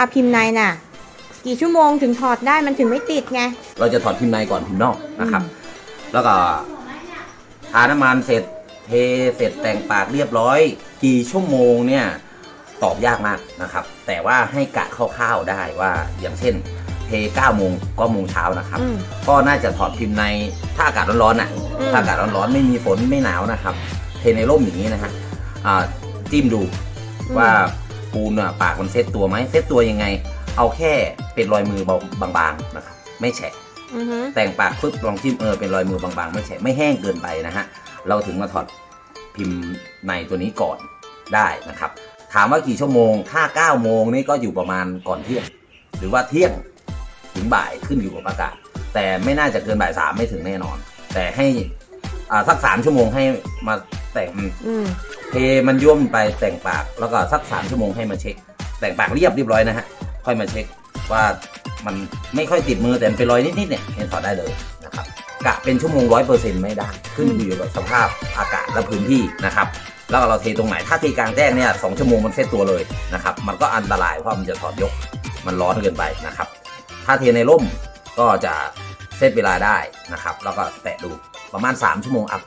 อะพิมพ์ในน่ะ กี่ชั่วโมงถึงถอดได้มันถึงไม่ติดไง เราจะถอดพิมพ์ในก่อนพิมพ์นอกนะครับ แล้วก็ทาน้ำมันเสร็จเทเสร็จแต่งปากเรียบร้อย กี่ชั่วโมงเนี่ยตอบยากมากนะครับ แต่ว่าให้กะคร่าวๆได้ว่าอย่างเช่นเท9โมงก็โมงเช้านะครับ อืม ก็น่าจะถอดพิมพ์ในถ้าอากาศร้อนๆน่ะอืม ถ้าอากาศร้อนๆไม่มีฝนไม่หนาวนะครับ เทในร่มอย่างนี้นะฮะอ่าจิ้มดูว่า ปูนอะปากมันเซ็ตตัวไหมเซ็ตตัวยังไง เอาแค่เป็นรอยมือเบาบางๆนะครับไม่แฉะอือฮึแต่งปากปุ๊บลองจิ้มเออเป็นรอยมือบางๆ ไม่แฉะไม่แห้งเกินไปนะฮะเราถึงมาถอดพิมพ์ในตัวนี้ก่อนได้นะครับ ถามว่ากี่ชั่วโมง ถ้า 9 โมงนี่ก็อยู่ประมาณก่อนเที่ยง หรือว่าเที่ยงถึงบ่ายขึ้นอยู่กับอากาศ แต่ไม่น่าจะเกินบ่ายสามไม่ถึงแน่นอน แต่ให้อ่าสักสามชั่วโมงให้มาแต่งอืม เทมันย่วมไปแต่งปากแล้วก็สักสามชั่วโมงให้มาเช็ค แต่งปากเรียบเรียบร้อยนะฮะค่อยมาเช็คว่ามันไม่ค่อยติดมือแต่มันเป็นรอยนิดๆเนี่ยเห็นถอดได้เลยนะครับกะเป็นชั่วโมงร้อยเปอร์เซ็นต์ไม่ได้ ขึ้นอยู่กับสภาพอากาศและพื้นที่นะครับแล้วเราเทตรงไหนถ้าเทกลางแจ้งเนี่ยสองชั่วโมงมันเซตตัวเลยนะครับมันก็อันตรายเพราะมันจะถอดยกมันร้อนเกินไปนะครับ ถ้าเทในร่มก็จะเซตเวลาได้นะครับ แล้วก็แตะดูประมาณ 3 ชั่วโมงอัพ